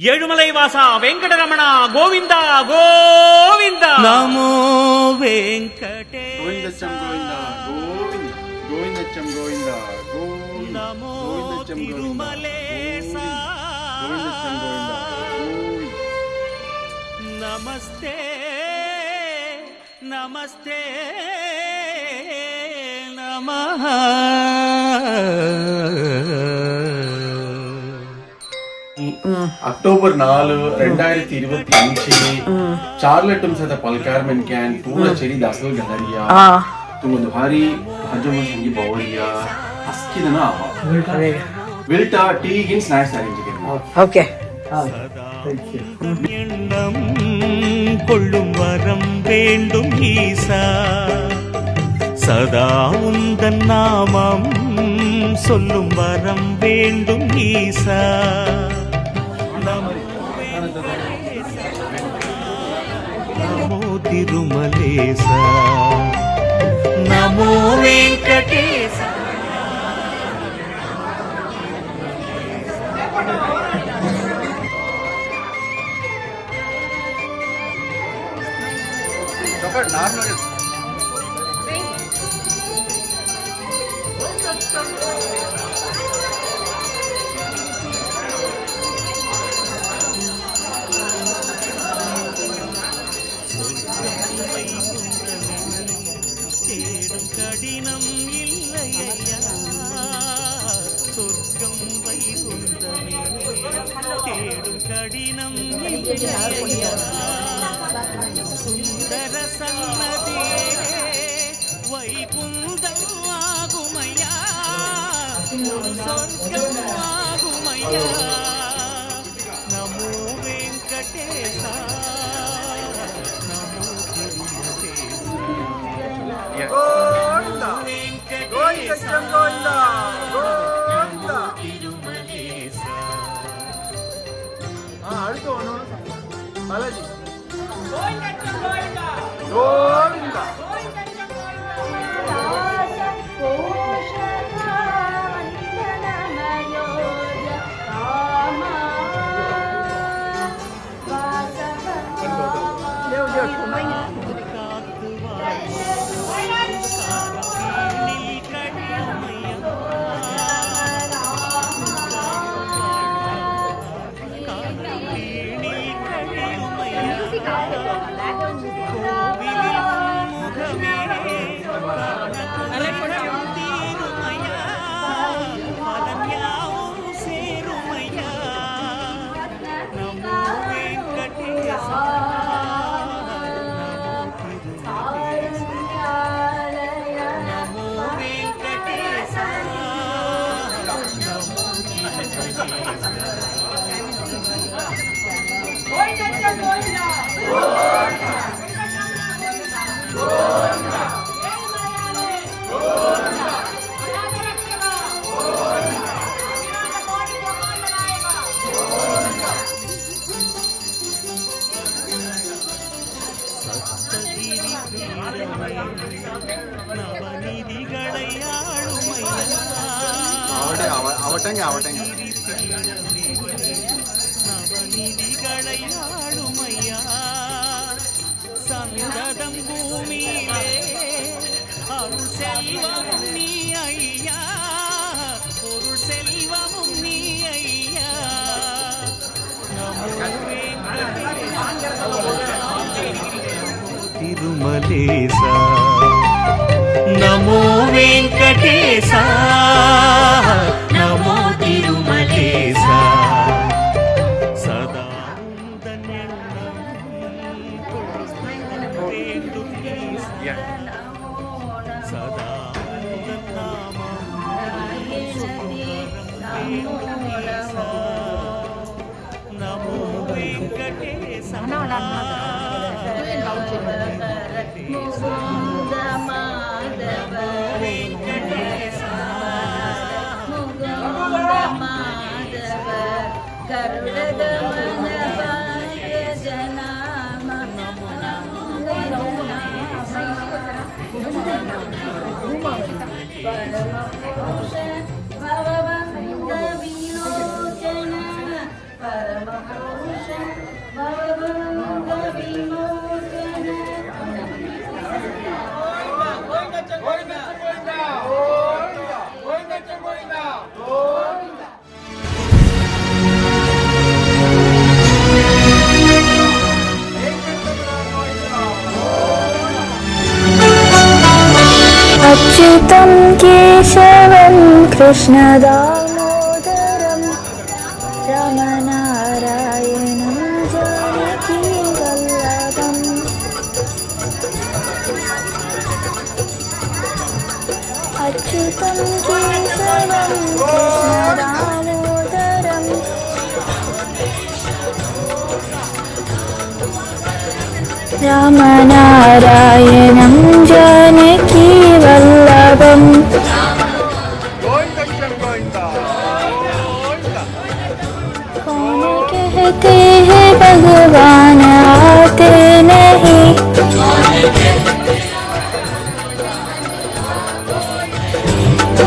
ఏడుమలై వాస వెంకటరమణ గోవింద గోవింద! నమో వెంకటే గోవిందచ్చం గోవింద గోవింద గోవిందచ్చం గోవింద నమో తిరుమలేశ. నమస్తే నమస్తే నమ! അക്ടോബർ നാല് രണ്ടായിരത്തി ഇരുപത്തി അഞ്ചിന് ചാർലട്ടും സത പൽക്കാരമൻ ക്യാൻ തൂണച്ചേരി ദസൽ ഗഹരിയ തുങ്ങൊന്ന് ഭാരി ഭജമ സംഗി ബൗളിയ അസ്കിതന വിൽട്ട ടീ ഗിൻ സ്നാക്സ് അറേഞ്ച് ഓക്കെ കൊള്ളും വരം വേണ്ടും ഈസാ சதா உந்தன் நாமம் சொல்லும் வரம் வேண்டும் ஈசா నమో తిరుమలేశ నమో వెంకటేశ. அவட்டே அவட்டங்க அவட்டங்க நவநிதிகளை ஆளுமையா சந்ததம் பூமியிலே அருள் செல்வமும் நீ ஐயா பொருள் செல்வமும் நீ ஐயா நமோ திருமலேசா நமோ வெங்கடேசா केशवं कृष्णदामोदरं रमनारायणं जानकीवल्लभम् अच्युतं केशवं कृष्णदामोदरम् रामनारायणं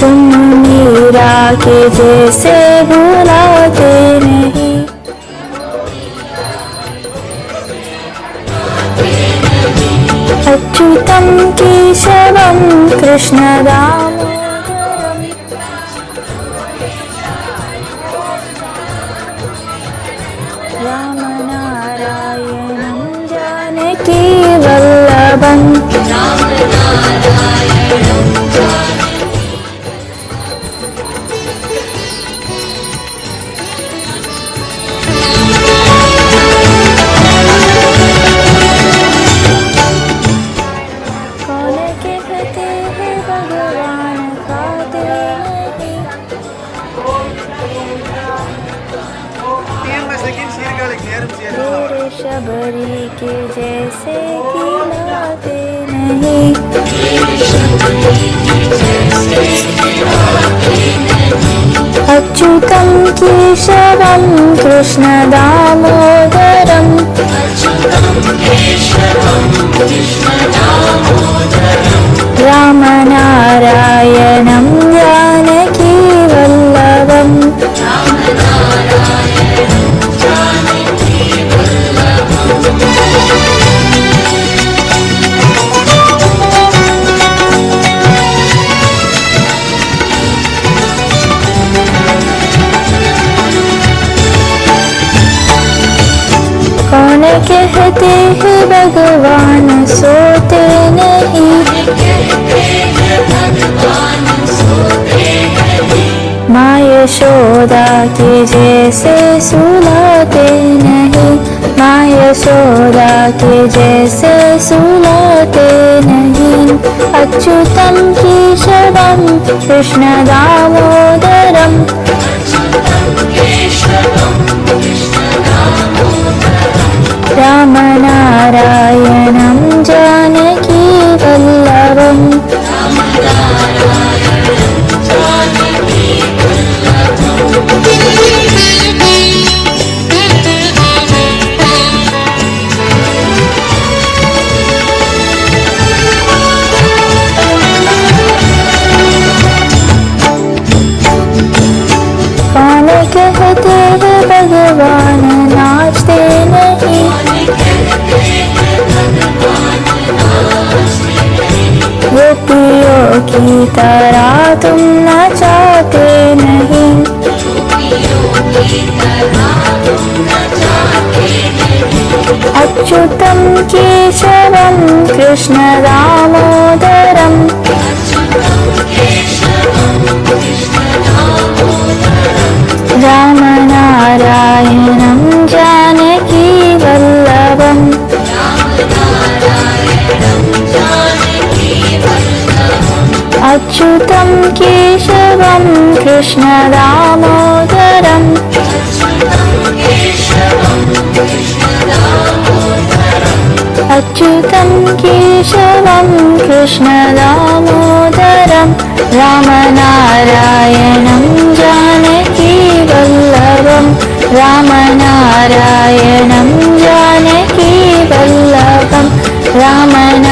तुम मीरा के जैसे भुलाते नहीं अच्युतं केशवं कृष्णदामोदरम् रामनारायणं जानकी वल्लभम् मेरे शबरी के जैसे खिलाते नहीं। अच्युतं केशवं कृष्णदामोदरम् रामना यशोदा के जैसे सुलाते नहीं। माँ यशोदा के जैसे सुलाते नहीं। अच्युतं केशवं कृष्ण दामोदरम्। रामनारायणं जानकी वल्लभम् अच्युतं केशवं कृष्ण दामोदरम् रामनारायणं जानकी वल्लभम्। अच्युतं केशवं कृष्ण दामोदरम् अच्युतं केशवं कृष्ण दामोदरं रामनारायणं जानकी वल्लभं रामनारायणं जानकी वल्लभं रामनारायणं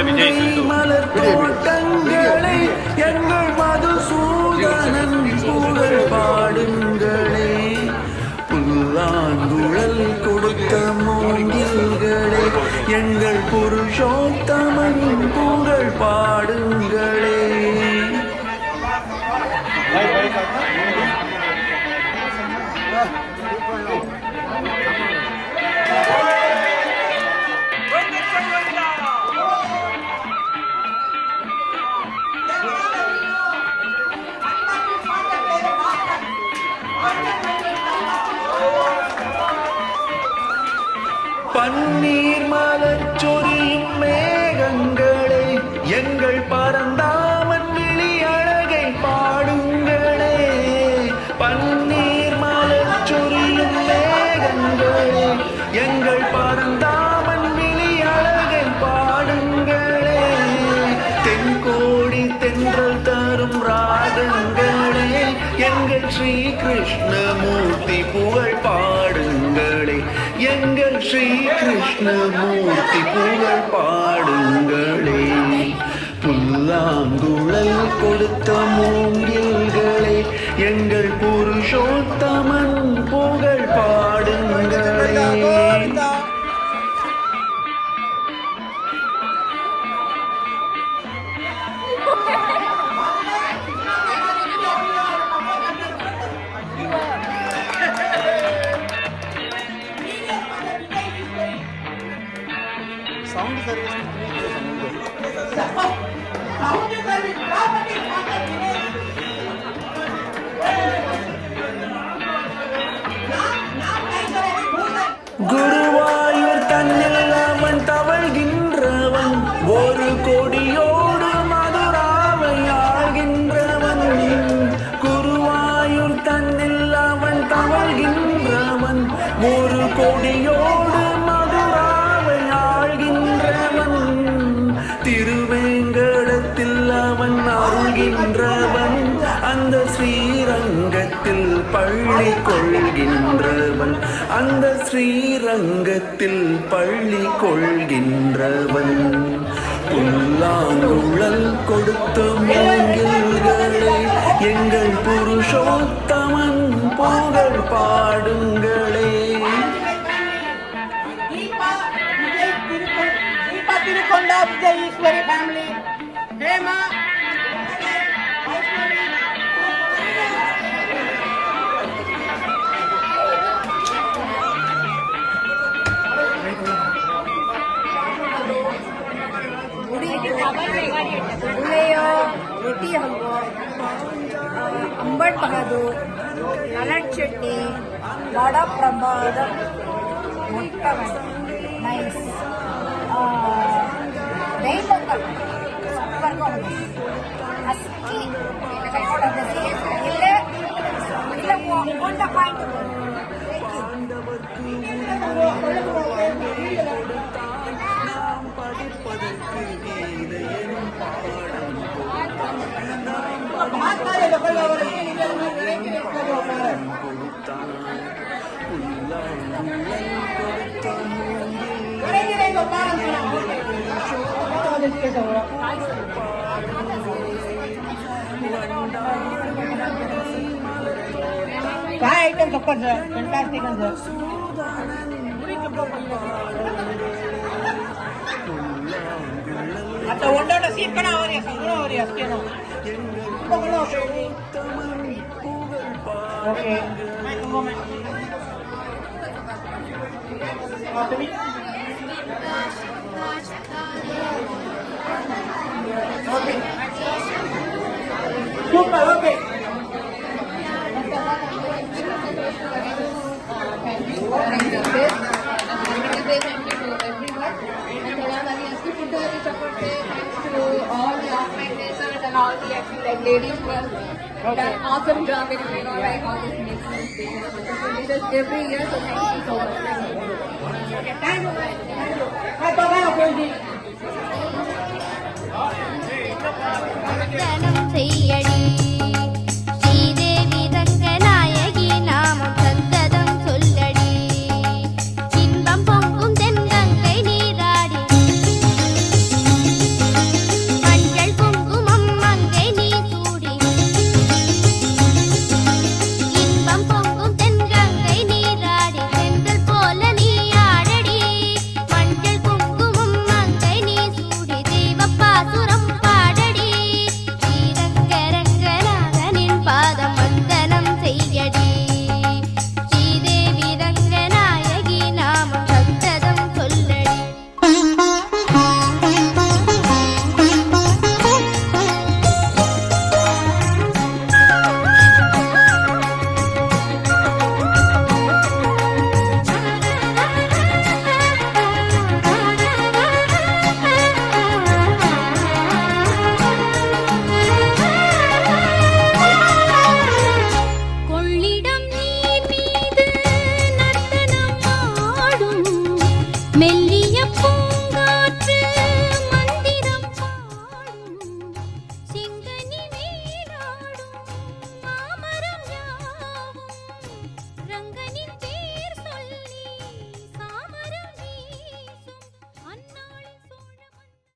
வண்டாடும் கங்கை மலர் தோட்டங்களே எங்கள் மதுசூதனன் புகழ் பாடுங்களே. புல்லாங்குழல் கொடுத்த மூங்கில்களே எங்கள் புருஷோத்தமன் புகழ் பாடுங்களே. ஸ்ரீ கிருஷ்ணமூர்த்தி புகழ் பாடுங்களே. எங்கள் ஸ்ரீ கிருஷ்ணமூர்த்தி புகழ் பாடுங்களே. புல்லாங்குழல் கொடுத்த மூங்கில்களே எங்கள் புருஷோத்தமன் புகழ் பாடுங்களே. அந்த ஸ்ரீரங்கத்தில் பள்ளி கொள்கின்றவன். புல்லாங்குழல் கொடுத்த மூங்கில்களை எங்கள் புருஷோத்தமன் புகழ் பாடுங்களே. திருக்கொண்டா விஜய் ஈஸ்வரி ஃபேமிலி ஹேமா में रोटी हलवो अंबट बहादू नलट चटनी वड़ा प्रमाद मोटा नईस पोंगल सूपर्ग ಅಕ್ಕಿ ಕೈಕೊಡೋದಕ್ಕೆ ಇಲ್ಲೇ काय item super sir fantastic sir आता ಒಂದೊಂದು ಸೀಟ್ ಕಣ ಅವರಿ ಸುಮ್ಮನೆ ಅವರಿ ಅಷ್ಟೇನು Okay. Okay. Okay. Thank you. Thanks to all the organizers and all the actually like ladies who have okay. done awesome job in you know, like all these meetings. We every year, so thank you so much. Thank you. Okay, thank you. Thank you. Hi, Baba, Thank you.